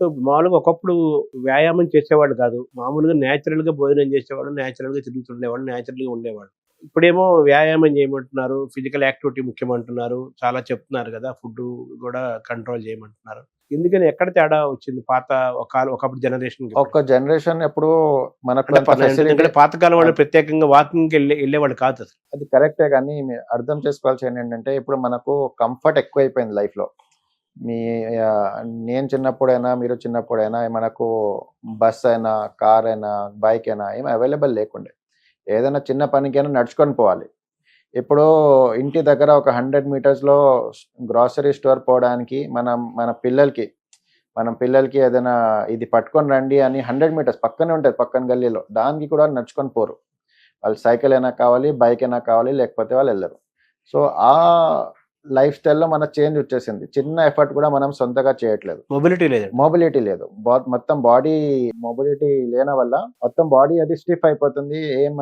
So మామూలుగా ఒకప్పుడు వ్యాయామం చేసేవాళ్ళు కాదు. మామూలుగా న్యాచురల్గా భోజనం చేసేవాళ్ళు న్యాచురల్గా తిరుగుతుండేవాళ్ళు న్యాచురల్గా ఉండేవాళ్ళు. ఇప్పుడేమో వ్యాయామం చేయమంటున్నారు ఫిజికల్ యాక్టివిటీ ముఖ్యమంటున్నారు చాలా చెప్తున్నారు కదా ఫుడ్ కూడా కంట్రోల్ చేయమంటున్నారు. ఎందుకని ఎక్కడ తేడా వచ్చింది? పాత ఒక ఒకప్పుడు జనరేషన్ ఒక జనరేషన్ ఎప్పుడు మనకు పాతకాలం వాళ్ళు ప్రత్యేకంగా వాకింగ్ వెళ్ళే వెళ్ళేవాళ్ళు కాదు అసలు. అది కరెక్టే కానీ అర్థం చేసుకోవాల్సింది ఏంటంటే ఇప్పుడు మనకు కంఫర్ట్ ఎక్కువైపోయింది లైఫ్లో. మీ నేను చిన్నప్పుడైనా మీరు చిన్నప్పుడైనా మనకు బస్ అయినా కార్ అయినా బైక్ అయినా ఏమి అవైలబుల్ లేకుండే. ఏదైనా చిన్న పనికైనా నడుచుకొని పోవాలి. ఇప్పుడు ఇంటి దగ్గర ఒక హండ్రెడ్ మీటర్స్లో గ్రాసరీ స్టోర్ పోవడానికి మనం మన పిల్లలకి మనం పిల్లలకి ఏదైనా ఇది పట్టుకొని రండి అని హండ్రెడ్ మీటర్స్ పక్కనే ఉంటుంది పక్కన గల్లీలో. దానికి కూడా నడుచుకొని పోరు. వాళ్ళు సైకిల్ అయినా కావాలి బైక్ అయినా కావాలి లేకపోతే వాళ్ళు వెళ్ళరు. సో ఆ లైఫ్ స్టైల్లో మన చేంజ్ వచ్చేసింది. చిన్న ఎఫర్ట్ కూడా మనం సొంతగా చేయట్లేదు. మొబిలిటీ లేదు. మొబిలిటీ లేదు. మొత్తం బాడీ మొబిలిటీ లేన వల్ల మొత్తం బాడీ అది స్టిఫ్ అయిపోతుంది. ఏం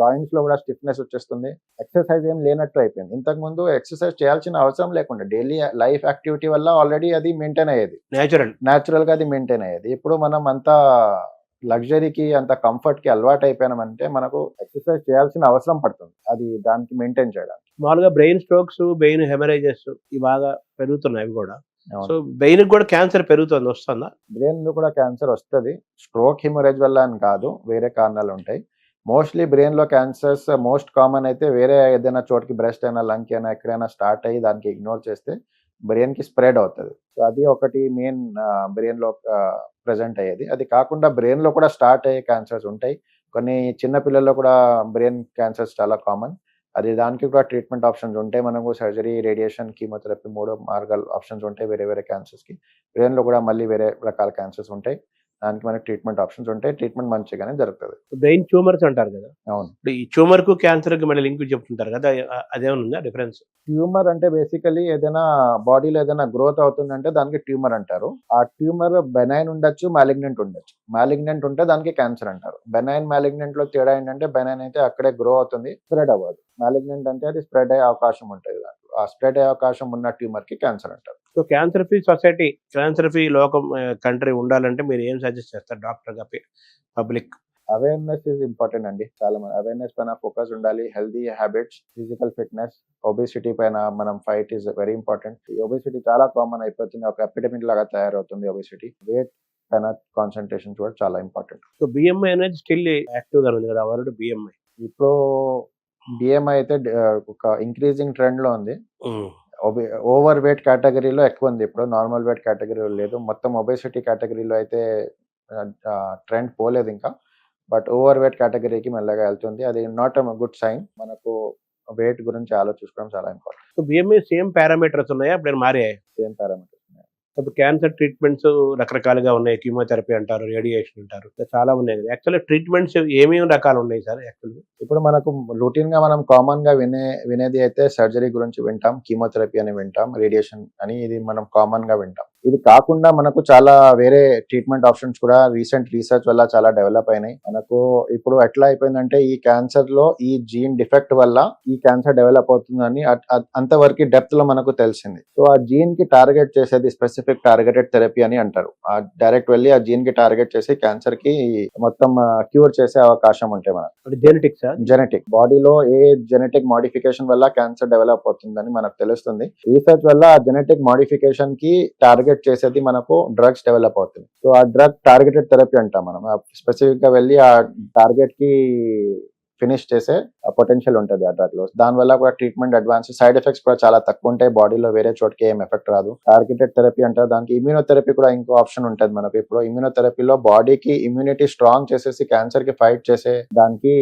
జాయింట్స్లో కూడా స్టిఫ్నెస్ వచ్చేస్తుంది. ఎక్సర్సైజ్ ఏం లేనట్టు అయిపోయింది. ఇంతకు ముందు ఎక్సర్సైజ్ చేయాల్సిన అవసరం లేకుండా డైలీ లైఫ్ యాక్టివిటీ వల్ల ఆల్రెడీ అది మెయింటైన్ అయ్యేది. నేచురల్ న్యాచురల్గా అది మెయింటైన్ అయ్యేది. ఇప్పుడు మనం అంతా లగ్జరీకి అంత కంఫర్ట్కి అలవాటు అయిపోయినామంటే మనకు ఎక్సర్సైజ్ చేయాల్సిన అవసరం పడుతుంది. అది దానికి మెయింటైన్ చేయడానికి. మామూలుగా బ్రెయిన్ స్ట్రోక్స్ బ్రెయిన్ హెమరేజెస్ ఇవి బాగా పెరుగుతున్నాయి అవి కూడా. సో బ్రెయిన్ కూడా క్యాన్సర్ పెరుగుతుంది వస్తుందా? బ్రెయిన్లో కూడా క్యాన్సర్ వస్తుంది. స్ట్రోక్ హిమరేజ్ వల్ల అని కాదు వేరే కారణాలు ఉంటాయి. మోస్ట్లీ బ్రెయిన్లో క్యాన్సర్స్ మోస్ట్ కామన్ అయితే వేరే ఏదైనా చోటుకి బ్రెస్ట్ అయినా లంగ్ అయినా ఎక్కడైనా స్టార్ట్ అయ్యి దానికి ఇగ్నోర్ చేస్తే బ్రెయిన్కి స్ప్రెడ్ అవుతుంది. సో అది ఒకటి మెయిన్ బ్రెయిన్లో ప్రజెంట్ అయ్యేది. అది కాకుండా బ్రెయిన్లో కూడా స్టార్ట్ అయ్యే క్యాన్సర్స్ ఉంటాయి. కొన్ని చిన్న పిల్లల్లో కూడా బ్రెయిన్ క్యాన్సర్స్ చాలా కామన్. అది దానికి కూడా ట్రీట్మెంట్ ఆప్షన్స్ ఉంటాయి మనకు సర్జరీ రేడియేషన్ కీమోథెరపీ మూడు మార్గాలు ఆప్షన్స్ ఉంటాయి వేరే వేరే క్యాన్సర్స్కి. బ్రెయిన్లో కూడా మళ్ళీ వేరే రకాల క్యాన్సర్స్ ఉంటాయి. దానికి మనకి ట్రీట్మెంట్ ఆప్షన్స్ ఉంటాయి. ట్రీట్మెంట్ మంచిగానే జరుగుతుంది. బ్రెయిన్ ట్యూమర్స్ అంటారు కదా. అవును. ఇప్పుడు ఈ ట్యూమర్కు క్యాన్సర్కి మళ్ళీ లింక్ చెప్తుంటారు కదా. అదేమైనా ఉందా డిఫరెన్స్ ట్యూమర్ అంటే బేసికలీ ఏదైనా బాడీలో ఏదైనా గ్రోత్ అవుతుందంటే దానికి ట్యూమర్ అంటారు. ఆ ట్యూమర్ బెనైన్ ఉండొచ్చు మాలిగ్నెంట్ ఉండొచ్చు. మాలిగ్నెంట్ ఉంటే దానికి క్యాన్సర్ అంటారు. బెనైన్ మాలిగ్నెంట్లో తేడా ఏంటంటే బెనైన్ అయితే అక్కడే గ్రో అవుతుంది స్ప్రెడ్ అవ్వదు. మాలిగ్నెంట్ అంటే అది స్ప్రెడ్ అయ్యే అవకాశం ఉంటుంది దాంట్లో. ఆ స్ప్రెడ్ అయ్యే అవకాశం ఉన్న ట్యూమర్కి క్యాన్సర్ అంటారు. So cancer free society cancer free లోకం కంట్రీ ఉండాలంటే మీరు ఏం సజెస్ట్ చేస్తారు డాక్టర్గా పబ్లిక్ అవేర్నెస్ ఇస్ ఇంపార్టెంట్ అండి చాలా మంది. అవేర్నెస్ పైన ఫోకస్ ఉండాలి healthy habits physical fitness obesity పైన మనం ఫైట్ ఈస్ వెరీ ఇంపార్టెంట్ ఈ ఒబేసిటీ చాలా కామన్ అయిపోతుంది ఒక ఎపిడమిక్ లాగా తయారవుతుంది ఒబేసిటీ వెయిట్ పైన కాన్సన్ట్రేషన్ కూడా చాలా ఇంపార్టెంట్ సో బిఎంఐ అనేది స్టిల్ యాక్టివ్గా ఉంది కదా వరుడు బిఎంఐ ఇప్పుడు బిఎంఐ అయితే ఒక ఇంక్రీజింగ్ ట్రెండ్లో ఉంది. ఓవర్ వెయిట్ కేటగిరీలో ఎక్కువ ఉంది ఇప్పుడు నార్మల్ వెయిట్ కేటగిరీలో లేదు. మొత్తం ఒబేసిటీ కేటగిరీలో అయితే ట్రెండ్ పోలేదు ఇంకా. బట్ ఓవర్ వెయిట్ కేటగిరీకి మెల్లగా వెళ్తుంది. అది నాట్ గుడ్ సైన్ మనకు వెయిట్ గురించి ఆలోచించుకోవడం చాలా ఇంపార్టెంట్ సో సేమ్ పారామీటర్స్ ఉన్నాయా? ఇప్పుడు మారాయి? సేమ్ పారామీటర్స్ ఇప్పుడు క్యాన్సర్ ట్రీట్మెంట్స్ రకరకాలుగా ఉన్నాయి. కీమోథెరపీ అంటారు రేడియేషన్ అంటారు. చాలా ఉన్నాయి కదా. యాక్చువల్లీ ట్రీట్మెంట్స్ ఏమేమి రకాలు ఉన్నాయి సార్ యాక్చువల్గా ఇప్పుడు మనకు రొటీన్గా మనం కామన్గా వినే వినేది అయితే సర్జరీ గురించి వింటాం కీమోథెరపీ అని వింటాం రేడియేషన్ అని ఇది మనం కామన్గా వింటాం. ఇది కాకుండా మనకు చాలా వేరే ట్రీట్మెంట్ ఆప్షన్స్ కూడా రీసెంట్ రీసెర్చ్ వల్ల చాలా డెవలప్ అయినాయి. మనకు ఇప్పుడు ఎట్లా అయిపోయిందంటే ఈ క్యాన్సర్లో ఈ జీన్ డిఫెక్ట్ వల్ల ఈ క్యాన్సర్ డెవలప్ అవుతుందని అంతవరకు డెప్త్లో మనకు తెలిసింది. సో ఆ జీన్కి టార్గెట్ చేసేది స్పెసిఫిక్ టార్గెటెడ్ థెరపీ అని అంటారు. ఆ డైరెక్ట్ వెళ్ళి ఆ జీన్కి టార్గెట్ చేసి క్యాన్సర్కి మొత్తం క్యూర్ చేసే అవకాశం ఉంటాయి మనకు. జెనెటిక్స్ జెనెటిక్ బాడీలో ఏ జెనెటిక్ మోడిఫికేషన్ వల్ల క్యాన్సర్ డెవలప్ అవుతుందని మనకు తెలుస్తుంది. రీసెర్చ్ వల్ల ఆ జెనెటిక్ మోడిఫికేషన్కి టార్గెట్ చేసేది మనకు డ్రగ్స్ డెవలప్ అవుతుంది. సో ఆ డ్రగ్ టార్గెటెడ్ థెరపీ అంటాం మనం. స్పెసిఫిక్గా వెళ్ళి ఆ టార్గెట్కి ఫినిష్ చేసే పొటెన్షియల్ ఉంటుంది ఆ డ్రగ్లో. దాని వల్ల కూడా ట్రీట్మెంట్ అడ్వాన్స్ సైడ్ ఎఫెక్ట్స్ కూడా చాలా తక్కువ ఉంటాయి. బాడీలో వేరే చోటుకి ఏం ఎఫెక్ట్ రాదు. టార్గెటెడ్ థెరపీ అంటారు దానికి ఇమ్యూనోథెరపీ కూడా ఇంకో ఆప్షన్ ఉంటుంది మనకు. ఇప్పుడు ఇమ్యూనోథెరపీలో బాడీకి ఇమ్యూనిటీ స్ట్రాంగ్ చేసేసి క్యాన్సర్కి ఫైట్ చేసే దానికి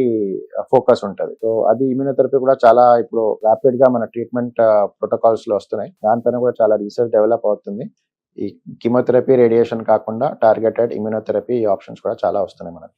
ఫోకస్ ఉంటుంది. సో అది ఇమ్యూనోథెరపీ కూడా చాలా ఇప్పుడు రాపిడ్గా మన ట్రీట్మెంట్ ప్రోటోకాల్స్లో వస్తున్నాయి. దానిపైన కూడా చాలా రీసెర్చ్ డెవలప్ అవుతుంది. ఈ కీమోథెరపీ రేడియేషన్ కాకుండా టార్గెటెడ్ ఇమ్యూనోథెరపీ ఈ ఆప్షన్స్ కూడా చాలా వస్తున్నాయి మనకి.